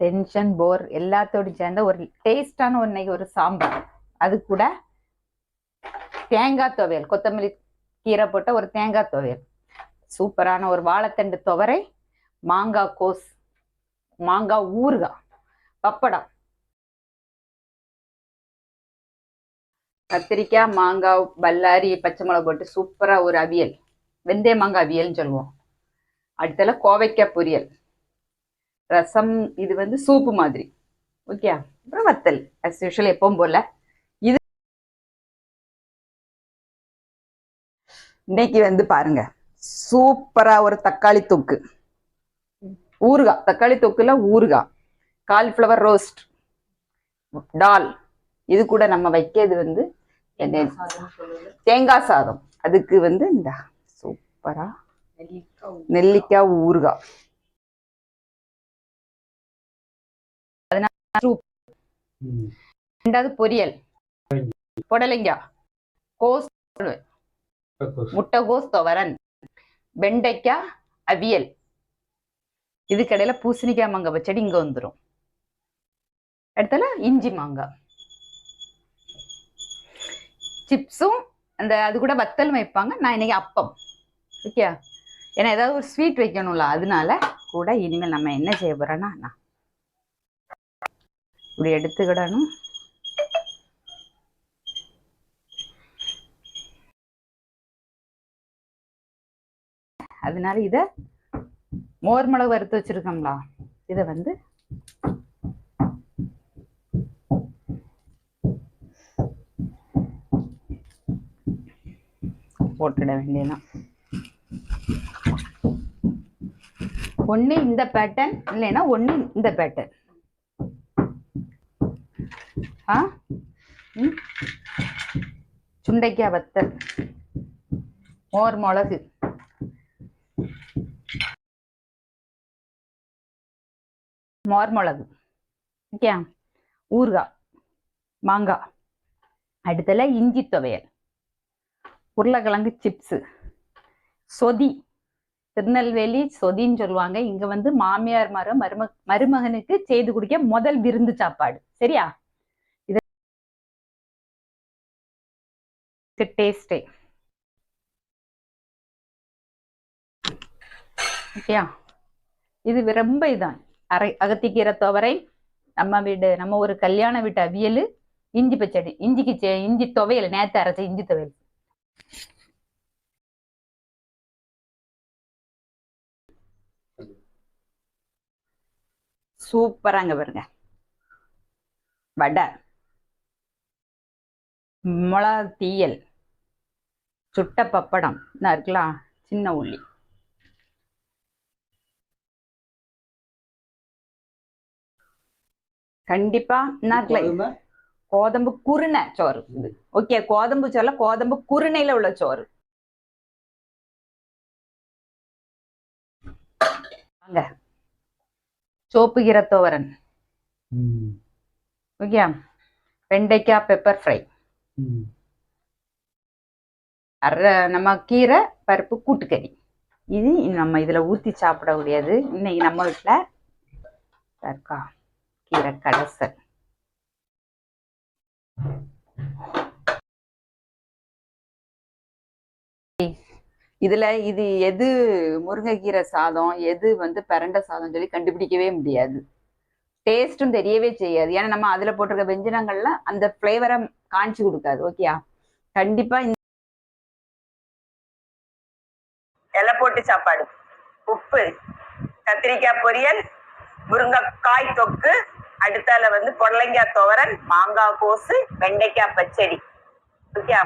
Tension போர் எல்லாத்தோடு சேர்ந்த ஒரு டேஸ்டான ஒன்றை ஒரு சாம்பார். அது கூட தேங்காய் துவையல் கொத்தமல்லி கீரை போட்ட ஒரு தேங்காய் துவையல். சூப்பரான ஒரு வாழைத்தண்டு துவரை மாங்காய் கோஸ் மாங்காய் ஊறுகாய் பப்படம். கத்திரிக்காய் மாங்காய் பல்லாரி பச்சை மிளகா போட்டு சூப்பராக ஒரு அவியல். வெந்தய மாங்காய் அவியல்னு சொல்லுவோம். அடுத்தல கோவைக்காய் பொரியல். ரசம் இது வந்து சூப்பு மாதிரி. ஓகே அப்புறம் வத்தல் அஸ் யூஷுவல் எப்பவும் போல. இது இன்னைக்கு வந்து பாருங்க. சூப்பரா ஒரு தக்காளி தொக்கு. ஊறுகாய் தக்காளி தொக்குல ஊறுகாய் காலிஃப்ளவர் ரோஸ்ட் டால் இது கூட நம்ம வைக்கிறது வந்து என்ன? தேங்காய் சாதம். அதுக்கு வந்து இந்த சூப்பரா நெல்லிக்காய் ஊறுகாய் சூப். ரெண்டாவது பொரியல். புடலைங்காய் கோஸ் முட்டைகோஸ் துவரன். வெண்டைக்காய் அவியல். இதுக்கடையில பூசணிக்காய் மாங்காய் பச்சடி இங்க வந்துடும் அடுத்தால இஞ்சி மாங்காய். சிப்ஸும் அந்த அது கூட வத்தல் வைப்பாங்க. நான் இன்னைக்கு அப்பம். ஓகே ஏன்னா ஏதாவது ஒரு ஸ்வீட் வைக்கணும்ல அதனால கூட இனிமேல் நம்ம என்ன செய்ய போறோம்னா நான் இப்படி எடுத்துக்கிடணும். அதனால இத மோர் மிளகு வறுத்து வச்சிருக்கோம்ல இத வந்து போட்டுட வேண்டியதான் ஒன்னு இந்த பேட்டர்ன் இல்லைன்னா ஒன்னு இந்த பேட்டர்ன் ஆ? ம். சுண்டைக்காய் வத்தல் மோர் மிளகு. மோர் மிளகு. ஓகே? ஊறுகாய். மாங்காய். அடுத்தல இஞ்சி துவையல். உருளைக்கிழங்கு சிப்ஸு. சொதி. திருநெல்வேலி சொதின்னு சொல்லுவாங்க. இங்க வந்து மாமியார் மரம் மரும மருமகனுக்கு செய்து குடிக்க முதல் விருந்து சாப்பாடு. சரியா? டேஸ்டே ஓகேயா இது ரொம்ப இதான். அரை அகத்திக்கீரை துவரை நம்ம வீடு நம்ம ஒரு கல்யாண வீட்டு அவியல் இஞ்சி பச்சடி இஞ்சிக்கு செ- இஞ்சி துவையல் நேத்து அரைச்ச இஞ்சி துவையல். சூப்பராங்க பாருங்க. வடை. மிளகா தீயல். சுட்ட பப்படம். நான் இருக்கலாம் சின்ன உள்ளி. கண்டிப்பா நான் இருக்கலாம் கோதம்பு குருணை சோறு. இது. ஓகே கோதம்பு சோறுல கோதம்பு குருணையில உள்ள சோறு. வாங்க. சோப்பு கீரை தோவரன். ஓகே வெண்டைக்காய் பெப்பர் ஃப்ரை அரை நம்ம கீரை பருப்பு கூட்டுக்கறி. இது நம்ம இதுல ஊத்தி சாப்பிடக்கூடியது. இன்னைக்கு நம்ம வீட்டுல இருக்கா கீரை கடைசல். இதுல இது எது முருங்கைக்கீரை சாதம் எது வந்து பரண்ட சாதம் சொல்லி கண்டுபிடிக்கவே முடியாது. டேஸ்ட்டும் தெரியவே செய்யாது. ஏன்னா நம்ம அதுல போட்டிருக்க வெஞ்சனங்கள்லாம் அந்த ஃப்ளேவரை காமிச்சு கொடுக்காது. ஓகேயா? கண்டிப்பா போட்டு சாப்பாடு. உப்பு கத்திரிக்காய் பொரியல் முருங்கைக்காய் தொக்கு அடுத்தால வந்து பொடலைங்காய் துவரன் மாங்காய் கோசு வெண்டைக்காய் பச்சடி. ஓகே?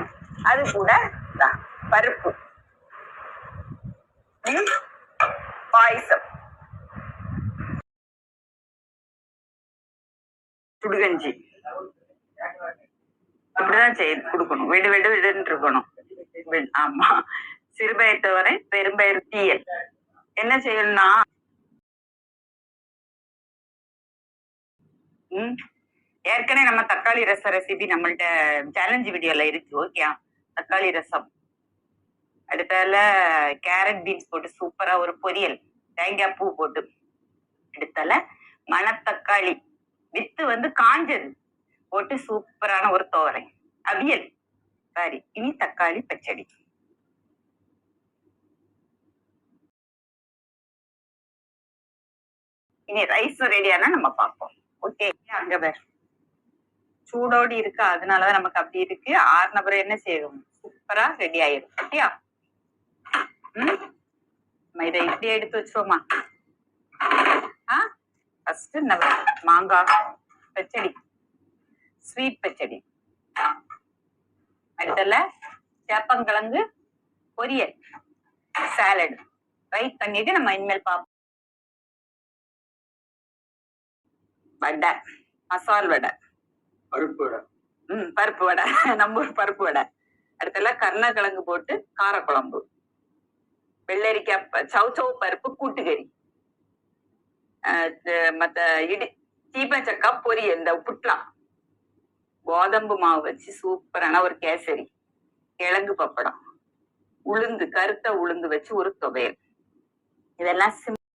அது கூட தான். பருப்பு. பாயசம். சுடுகஞ்சி. அப்படிதான் செய்து கொடுக்கணும். வெடு வெடு வெடுன்னு இருக்கணும். ஆமா. சிறுபயிர் தவிர பெரும்பயிர் தீயல் என்ன செய்யணும்னா உம் ஏற்கனவே நம்ம தக்காளி ரச ரெசிபி நம்மள்ட்ட சேலஞ்ச் வீடியோல இருக்கு ஓகே தக்காளி ரசம். அடுத்தால கேரட் பீன்ஸ் போட்டு சூப்பரா ஒரு பொரியல். தேங்காய் பூ போட்டு. அடுத்தால மணத்தக்காளி வித்து வந்து காஞ்சது. போட்டு சூப்பரான ஒரு தோரை. அவியல். சாரி இனி தக்காளி பச்சடி. இனி ரைஸ் ரெடியானா நம்ம பார்ப்போம். ஓகே அங்க பேர் சூடோடி இருக்கு அதனாலதான் நமக்கு அப்படி இருக்கு. ஆறு நபர் என்ன செய்யும் சூப்பரா ரெடி ஆயிடும் ஓகேயா ம்? நம்ம இதை இப்படியே எடுத்து வச்சிருவோமா? ஆ? ஃபர்ஸ்ட் நம்ம மாங்காய் பச்சடி ஸ்வீட் பச்சடி. அடுத்தல சேப்பங்கிழங்கு பொரியல் சாலட் ரைட் பண்ணிட்டு நம்ம இனிமேல் பார்ப்போம். வடை மசால் வடை. பருப்பு வடை. ம் பருப்பு வடை. நம்ம ஊர் பருப்பு வடை. அடுத்தல கருணக்கிழங்கு போட்டு காரக்குழம்பு. வெள்ளரிக்காய் சவ் சவ் பருப்பு கூட்டுக்கறி. மத்த இடி சீப்பச்சக்கா பொரியல் இந்த புட்லா. கோதம்பு மாவு வச்சு சூப்பரான ஒரு கேசரி. கிழங்கு பப்படம். உளுந்து கருத்த உளுந்து வச்சு ஒரு துவையல். இதெல்லாம்